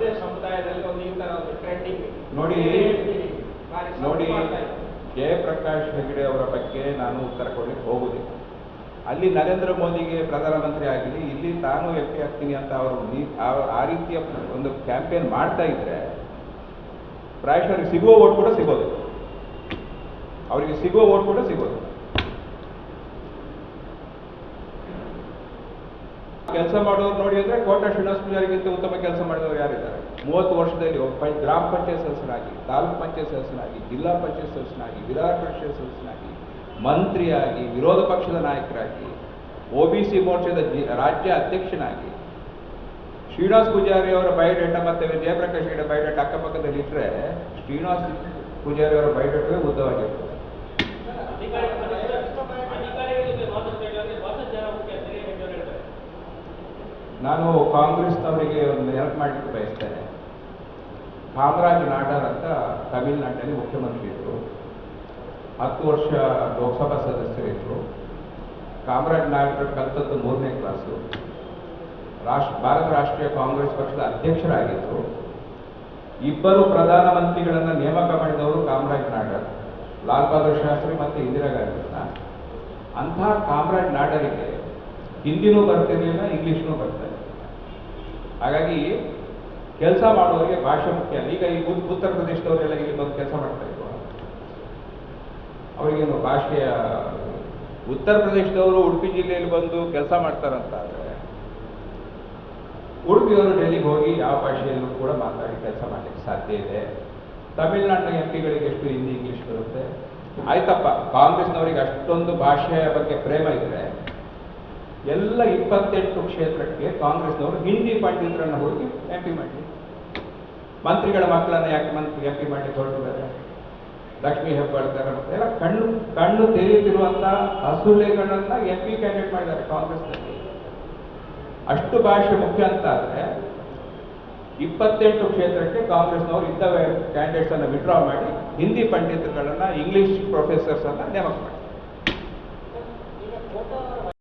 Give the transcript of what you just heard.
ನಮ್ಮದೇ ಸಮುದಾಯದಲ್ಲಿ ಒಂದು ಈ ತರ ಒಂದು ಟ್ರೆಂಡಿಂಗ್ ನೋಡಿ ನೋಡಿ ಜಯಪ್ರಕಾಶ್ ಹೆಗಡೆ ಅವರ ಬಗ್ಗೆ ನಾನು ಉತ್ತರ ಕೊಡ್ಲಿಕ್ಕೆ ಹೋಗುದಿಲ್ಲ. ಅಲ್ಲಿ ನರೇಂದ್ರ ಮೋದಿಗೆ ಪ್ರಧಾನಮಂತ್ರಿ ಆಗಲಿ ಇಲ್ಲಿ ತಾನು ಎಂ ಪಿ ಆಗ್ತೀನಿ ಅಂತ ಅವರು ಆ- ರೀತಿಯ ಒಂದು ಕ್ಯಾಂಪೇನ್ ಮಾಡ್ತಾ ಇದ್ರೆ ಪ್ರಾಯಶಃ ಸಿಗುವ ಓಟ್ ಕೂಡ ಸಿಗೋದು ಅವರಿಗೆ ಸಿಗುವ ಓಟ್ ಕೂಡ ಸಿಗೋದು ಕೆಲಸ ಮಾಡೋರು ನೋಡಿ ಅಂದ್ರೆ ಕೋಟ ಶ್ರೀನಿವಾಸ ಪೂಜಾರಿಗಿಂತ ಉತ್ತಮ ಕೆಲಸ ಮಾಡಿದವರು ಯಾರಿದ್ದಾರೆ? ಮೂವತ್ತು ವರ್ಷದಲ್ಲಿ ಗ್ರಾಮ ಪಂಚಾಯತ್ ಸದಸ್ಯನಾಗಿ, ತಾಲೂಕ್ ಪಂಚಾಯತ್ ಸದಸ್ಯನಾಗಿ, ಜಿಲ್ಲಾ ಪಂಚಾಯತ್ ಸದಸ್ಯನಾಗಿ, ವಿಧಾನ ಪರಿಷತ್ ಸದಸ್ಯನಾಗಿ, ಮಂತ್ರಿಯಾಗಿ, ವಿರೋಧ ಪಕ್ಷದ ನಾಯಕರಾಗಿ, ಒ ಬಿ ಸಿ ಮೋರ್ಚಾದ ರಾಜ್ಯ ಅಧ್ಯಕ್ಷನಾಗಿ, ಶ್ರೀನಿವಾಸ್ ಪೂಜಾರಿ ಅವರ ಬಯೋಡೇಟಾ ಮತ್ತೆ ಜಯಪ್ರಕಾಶ್ ಹೆಗಡೆ ಬಯೋಡೇಟಾ ಅಕ್ಕಪಕ್ಕದಲ್ಲಿ ಇಟ್ಟರೆ ಶ್ರೀನಿವಾಸ್ ಪೂಜಾರಿ ಅವರ ಬಯೋಡೇಟವೇ ಉದ್ದವಾಗಿರ್ತದೆ. ನಾನು ಕಾಂಗ್ರೆಸ್ನವರಿಗೆ ಒಂದು ಹೆಲ್ಪ್ ಮಾಡಲಿಕ್ಕೆ ಬಯಸ್ತೇನೆ. ಕಾಮರಾಜ್ ನಾಡರ್ ಅಂತ ತಮಿಳ್ನಾಡಲ್ಲಿ ಮುಖ್ಯಮಂತ್ರಿ ಇದ್ದರು ಹತ್ತು ವರ್ಷ ಲೋಕಸಭಾ ಸದಸ್ಯರಿದ್ದರು ಕಾಮರಾಜ್ ನಾಡರ್ ಕಲ್ತದ್ದು ಮೂರನೇ ಕ್ಲಾಸು. ರಾಷ್ಟ್ರ ಭಾರತ ರಾಷ್ಟ್ರೀಯ ಕಾಂಗ್ರೆಸ್ ಪಕ್ಷದ ಅಧ್ಯಕ್ಷರಾಗಿದ್ದರು ಇಬ್ಬರು ಪ್ರಧಾನಮಂತ್ರಿಗಳನ್ನು ನೇಮಕ ಮಾಡಿದವರು ಕಾಮರಾಜ್ ನಾಡರ್, ಲಾಲ್ ಬಹದ್ದೂರ್ ಶಾಸ್ತ್ರಿ ಮತ್ತು ಇಂದಿರಾ ಗಾಂಧಿಯನ್ನ ಅಂತಹ ಕಾಮರಾಜ್ ನಾಡರಿಗೆ ಹಿಂದಿನೂ ಬರ್ತಿರಲಿಲ್ಲ ಇಂಗ್ಲೀಷ್ನೂ ಬರ್ತಾ ಹಾಗಾಗಿ ಕೆಲಸ ಮಾಡುವವರಿಗೆ ಭಾಷೆ ಮುಖ್ಯ. ಈಗ ಈ ಉತ್ತರ ಪ್ರದೇಶದವರೆಲ್ಲ ಇಲ್ಲಿ ಬಂದು ಕೆಲಸ ಮಾಡ್ತಾ ಇದ್ರು. ಅವರಿಗೇನು ಭಾಷೆಯ, ಉತ್ತರ ಪ್ರದೇಶದವರು ಉಡುಪಿ ಜಿಲ್ಲೆಯಲ್ಲಿ ಬಂದು ಕೆಲಸ ಮಾಡ್ತಾರಂತಾದ್ರೆ ಉಡುಪಿಯವರು ಡೆಲ್ಲಿಗೆ ಹೋಗಿ ಯಾವ ಭಾಷೆಯಲ್ಲೂ ಕೂಡ ಮಾತಾಡಿ ಕೆಲಸ ಮಾಡಲಿಕ್ಕೆ ಸಾಧ್ಯ ಇದೆ. ತಮಿಳುನಾಡಿನ ಎಂ ಪಿಗಳಿಗೆ ಎಷ್ಟು ಹಿಂದಿ, ಇಂಗ್ಲಿಷ್ ಬರುತ್ತೆ? ಆಯ್ತಪ್ಪ. ಕಾಂಗ್ರೆಸ್ನವರಿಗೆ ಅಷ್ಟೊಂದು ಭಾಷೆಯ ಬಗ್ಗೆ ಪ್ರೇಮ ಇದ್ರೆ ಎಲ್ಲ ಇಪ್ಪತ್ತೆಂಟು ಕ್ಷೇತ್ರಕ್ಕೆ ಕಾಂಗ್ರೆಸ್ನವರು ಹಿಂದಿ ಪಂಡಿತರನ್ನು ಹೋಗಿ ಎಂ ಪಿ ಮಾಡಿ ಮಂತ್ರಿಗಳ ಮಕ್ಕಳನ್ನ ಯಾಕೆ ಮಂತ್ರಿ ಎಂ ಪಿ ಮಾಡಲಿಕ್ಕೆ ಹೊರಟಿದ್ದಾರೆ ಲಕ್ಷ್ಮೀ ಹೆಬ್ಬಾಳ್ಕರ್ ಎಲ್ಲ ಕಣ್ಣು ಕಣ್ಣು ತೆರೆಯುತ್ತಿರುವಂತಹ ಹಸುಲೆಗಳನ್ನ ಎಂ ಪಿ ಕ್ಯಾಂಡಿಡೇಟ್ ಮಾಡಿದ್ದಾರೆ ಕಾಂಗ್ರೆಸ್ನಲ್ಲಿ. ಅಷ್ಟು ಭಾಷೆ ಮುಖ್ಯ ಅಂತ ಆದ್ರೆ ಇಪ್ಪತ್ತೆಂಟು ಕ್ಷೇತ್ರಕ್ಕೆ ಕಾಂಗ್ರೆಸ್ನವರು ಇದ್ದ ಕ್ಯಾಂಡಿಡೇಟ್ಸ್ ಅನ್ನು ವಿಡ್ರಾ ಮಾಡಿ ಹಿಂದಿ ಪಂಡಿತರುಗಳನ್ನ ಇಂಗ್ಲಿಷ್ ಪ್ರೊಫೆಸರ್ಸ್ ಅನ್ನ ನೇಮಕ ಮಾಡಿ.